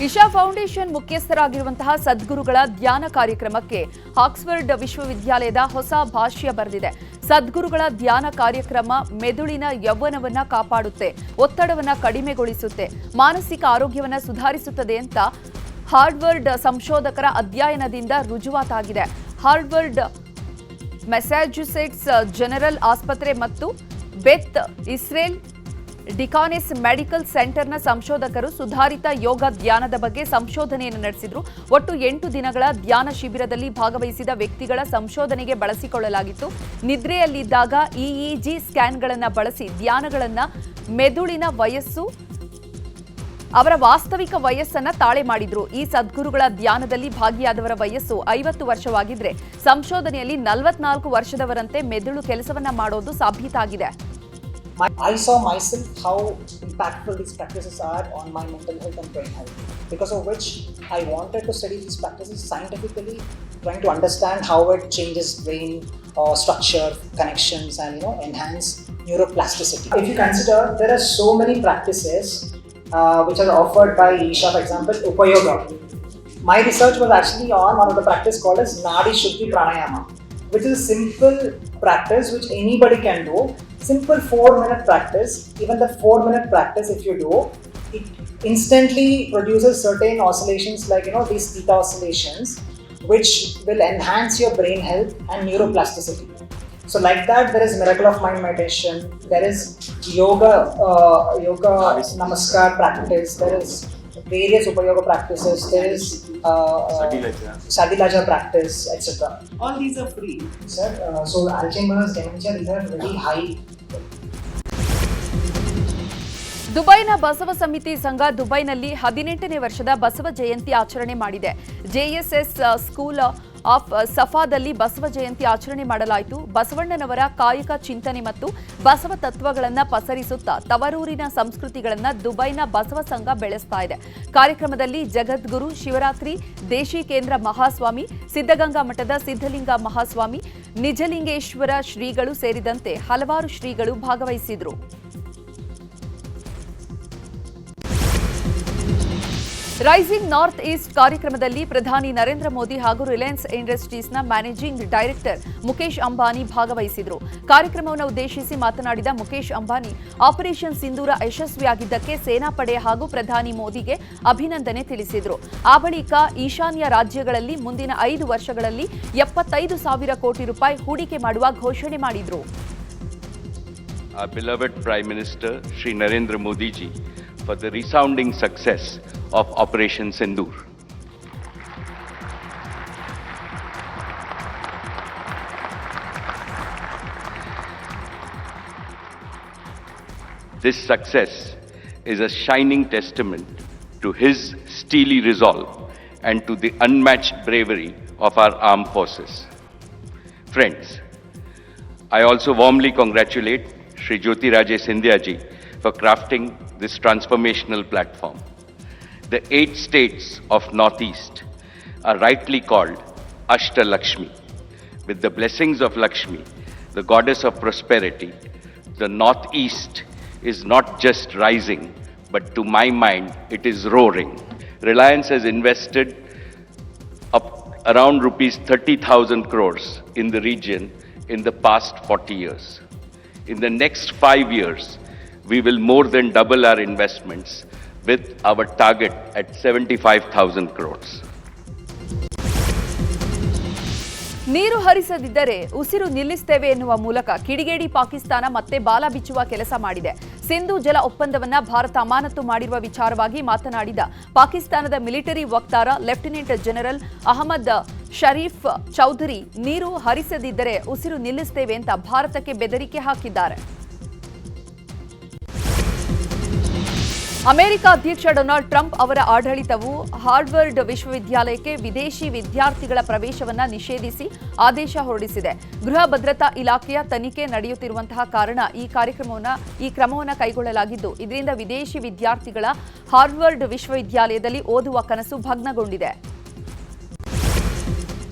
Isha foundation ಮುಖ್ಯಸ್ಥರಾಗಿರುವಂತಹ ಸದ್ಗುರುಗಳ ಧ್ಯಾನ ಕಾರ್ಯಕ್ರಮಕ್ಕೆ Oxford ವಿಶ್ವವಿದ್ಯಾಲಯದ ಹೊಸ ಭಾಷ್ಯ ಬರೆದಿದೆ. ಸದ್ಗುರುಗಳ ಧ್ಯಾನ ಕಾರ್ಯಕ್ರಮ ಮೆದುಳಿನ ಯೌವನವನ್ನ ಕಾಪಾಡುತ್ತೆ, ಒತ್ತಡವನ್ನ ಕಡಿಮೆಗೊಳಿಸುತ್ತೆ, ಮಾನಸಿಕ ಆರೋಗ್ಯವನ್ನ ಸುಧಾರಿಸುತ್ತದೆ ಅಂತ ಹಾರ್ಡ್ವರ್ಡ್ ಸಂಶೋಧಕರ ಅಧ್ಯಯನದಿಂದ ರುಜುವಾತಾಗಿದೆ. ಹಾರ್ಡ್ವರ್ಡ್ ಮೆಸ್ಯಾಚುಸೆಟ್ಸ್ ಜನರಲ್ ಆಸ್ಪತ್ರೆ ಮತ್ತು ಬೆತ್ ಇಸ್ರೇಲ್ ಡಿಕಾನೆಸ್ ಮೆಡಿಕಲ್ ಸೆಂಟರ್ನ ಸಂಶೋಧಕರು ಸುಧಾರಿತ ಯೋಗ ಧ್ಯಾನದ ಬಗ್ಗೆ ಸಂಶೋಧನೆಯನ್ನು ನಡೆಸಿದ್ರು. ಒಟ್ಟು ಎಂಟು ದಿನಗಳ ಧ್ಯಾನ ಶಿಬಿರದಲ್ಲಿ ಭಾಗವಹಿಸಿದ ವ್ಯಕ್ತಿಗಳ ಸಂಶೋಧನೆಗೆ ಬಳಸಿಕೊಳ್ಳಲಾಗಿತ್ತು. ನಿದ್ರೆಯಲ್ಲಿದ್ದಾಗ ಇಇಜಿ ಸ್ಕ್ಯಾನ್ಗಳನ್ನು ಬಳಸಿ ಧ್ಯಾನಗಳನ್ನು ಮೆದುಳಿನ ವಯಸ್ಸು, ಅವರ ವಾಸ್ತವಿಕ ವಯಸ್ಸನ್ನ ತಾಳೆ ಮಾಡಿದ್ರು. ಈ ಸದ್ಗುರುಗಳ ಧ್ಯಾನದಲ್ಲಿ ಭಾಗಿಯಾದವರ ವಯಸ್ಸು ಐವತ್ತು ವರ್ಷವಾಗಿದ್ರೆ, ಸಂಶೋಧನೆಯಲ್ಲಿ ನಲವತ್ನಾಲ್ಕು ವರ್ಷದವರಂತೆ ಮೆದುಳು ಕೆಲಸವನ್ನ ಮಾಡೋದು ಸಾಬೀತಾಗಿದೆ. I saw myself how impactful these practices are on my mental health and brain health. Because of which I wanted to study these practices scientifically, trying to understand how it changes brain uh, structure, connections, and you know enhance neuroplasticity. If you consider, there are so many practices uh, which are offered by Isha, for example, Upayoga. My research was actually on one of the practice called as Nadi Shuddhi Pranayama, which is a simple practice which anybody can do. Simple four minute practice. Even the four minute practice, if you do, it instantly produces certain oscillations like you know these theta oscillations, which will enhance your brain health and neuroplasticity. So like that, there is miracle of mind meditation. There is yoga, uh, yoga namaskar practice. There is various upayoga practices. There is uh, uh, Sadilaja practice, etc. All these are free. Sir, uh, so Alzheimer's, dementia, these are very high. ದುಬೈನ ಬಸವ ಸಮಿತಿ ಸಂಘ ದುಬೈನಲ್ಲಿ ಹದಿನೆಂಟನೇ ವರ್ಷದ ಬಸವ ಜಯಂತಿ ಆಚರಣೆ ಮಾಡಿದೆ JSS school of ಸಫಾದಲ್ಲಿ ಬಸವ ಜಯಂತಿ ಆಚರಣೆ ಮಾಡಲಾಯಿತು. ಬಸವಣ್ಣನವರ ಕಾಯಕ ಚಿಂತನೆ ಮತ್ತು ಬಸವ ತತ್ವಗಳನ್ನು ಪಸರಿಸುತ್ತಾ ತವರೂರಿನ ಸಂಸ್ಕೃತಿಗಳನ್ನು ದುಬೈನ ಬಸವ ಸಂಘ ಬೆಳೆಸ್ತಾ ಇದೆ. ಕಾರ್ಯಕ್ರಮದಲ್ಲಿ ಜಗದ್ಗುರು ಶಿವರಾತ್ರಿ, ದೇಶಿ ಕೇಂದ್ರ ಮಹಾಸ್ವಾಮಿ, ಸಿದ್ಧಗಂಗಾ ಮಠದ ಸಿದ್ಧಲಿಂಗ ಮಹಾಸ್ವಾಮಿ, ನಿಜಲಿಂಗೇಶ್ವರ ಶ್ರೀಗಳು ಸೇರಿದಂತೆ ಹಲವಾರು ಶ್ರೀಗಳು ಭಾಗವಹಿಸಿದ್ರು. ರೈಸಿಂಗ್ ನಾರ್ತ್ ಈಸ್ಟ್ ಕಾರ್ಯಕ್ರಮದಲ್ಲಿ ಪ್ರಧಾನಿ ನರೇಂದ್ರ ಮೋದಿ ಹಾಗೂ ರಿಲಯನ್ಸ್ ಇಂಡಸ್ಟ್ರೀಸ್ನ ಮ್ಯಾನೇಜಿಂಗ್ ಡೈರೆಕ್ಟರ್ ಮುಕೇಶ್ ಅಂಬಾನಿ ಭಾಗವಹಿಸಿದರು. ಕಾರ್ಯಕ್ರಮವನ್ನು ಉದ್ದೇಶಿಸಿ ಮಾತನಾಡಿದ ಮುಕೇಶ್ ಅಂಬಾನಿ ಆಪರೇಷನ್ ಸಿಂಧೂರ ಯಶಸ್ವಿಯಾಗಿದ್ದಕ್ಕೆ ಸೇನಾಪಡೆ ಹಾಗೂ ಪ್ರಧಾನಿ ಮೋದಿಗೆ ಅಭಿನಂದನೆ ತಿಳಿಸಿದರು. ಆ ಬಳಿಕ ಈಶಾನ್ಯ ರಾಜ್ಯಗಳಲ್ಲಿ ಮುಂದಿನ ಐದು ವರ್ಷಗಳಲ್ಲಿ ಎಪ್ಪತ್ತೈದು ಸಾವಿರ ಕೋಟಿ ರೂಪಾಯಿ ಹೂಡಿಕೆ ಮಾಡುವ ಘೋಷಣೆ ಮಾಡಿದರು. Our beloved Prime Minister Modi Narendra Modi ji, for the resounding of Operation Sindoor. This success is a shining testament to his steely resolve and to the unmatched bravery of our armed forces. Friends, I also warmly congratulate Sri Jyoti Raje Scindia ji for crafting this transformational platform. The eight states of Northeast are rightly called Ashta Lakshmi. With the blessings of Lakshmi, the goddess of prosperity, the Northeast is not just rising, but to my mind, it is roaring. Reliance has invested up around rupees 30,000 crores in the region in the past 40 years. In the next five years, we will more than double our investments with our target at 75,000 crores. ನೀರು ಹರಿಸದಿದ್ದರೆ ಉಸಿರು ನಿಲ್ಲಿಸುತ್ತೇವೆ ಎನ್ನುವ ಮೂಲಕ ಕಿಡಿಗೇಡಿ ಪಾಕಿಸ್ತಾನ ಮತ್ತೆ ಬಾಲ ಬಿಚ್ಚುವ ಕೆಲಸ ಮಾಡಿದೆ ಸಿಂಧು ಜಲ ಒಪ್ಪಂದವನ್ನ ಭಾರತ ಅಮಾನತು ಮಾಡಿರುವ ವಿಚಾರವಾಗಿ ಮಾತನಾಡಿದ ಪಾಕಿಸ್ತಾನದ ಮಿಲಿಟರಿ ವಕ್ತಾರ ಲೆಫ್ಟಿನೆಂಟ್ ಜನರಲ್ ಅಹಮದ್ ಶರೀಫ್ ಚೌಧರಿ ನೀರು ಹರಿಸದಿದ್ದರೆ ಉಸಿರು ನಿಲ್ಲಿಸುತ್ತೇವೆ ಅಂತ ಭಾರತಕ್ಕೆ ಬೆದರಿಕೆ ಹಾಕಿದ್ದಾರೆ ಅಮೆರಿಕ ಅಧ್ಯಕ್ಷ ಡೊನಾಲ್ಡ್ ಟ್ರಂಪ್ ಅವರ ಆಡಳಿತವು ಹಾರ್ವರ್ಡ್ ವಿಶ್ವವಿದ್ಯಾಲಯಕ್ಕೆ ವಿದೇಶಿ ವಿದ್ಯಾರ್ಥಿಗಳ ಪ್ರವೇಶವನ್ನು ನಿಷೇಧಿಸಿ ಆದೇಶ ಹೊರಡಿಸಿದೆ. ಗೃಹ ಭದ್ರತಾ ಇಲಾಖೆಯ ತನಿಖೆ ನಡೆಯುತ್ತಿರುವಂತಹ ಕಾರಣ ಈ ಕಾರ್ಯಕ್ರಮವನ್ನು, ಈ ಕ್ರಮವನ್ನು ಕೈಗೊಳ್ಳಲಾಗಿದ್ದು, ಇದರಿಂದ ವಿದೇಶಿ ವಿದ್ಯಾರ್ಥಿಗಳ ಹಾರ್ವರ್ಡ್ ವಿಶ್ವವಿದ್ಯಾಲಯದಲ್ಲಿ ಓದುವ ಕನಸು ಭಗ್ನಗೊಂಡಿದೆ.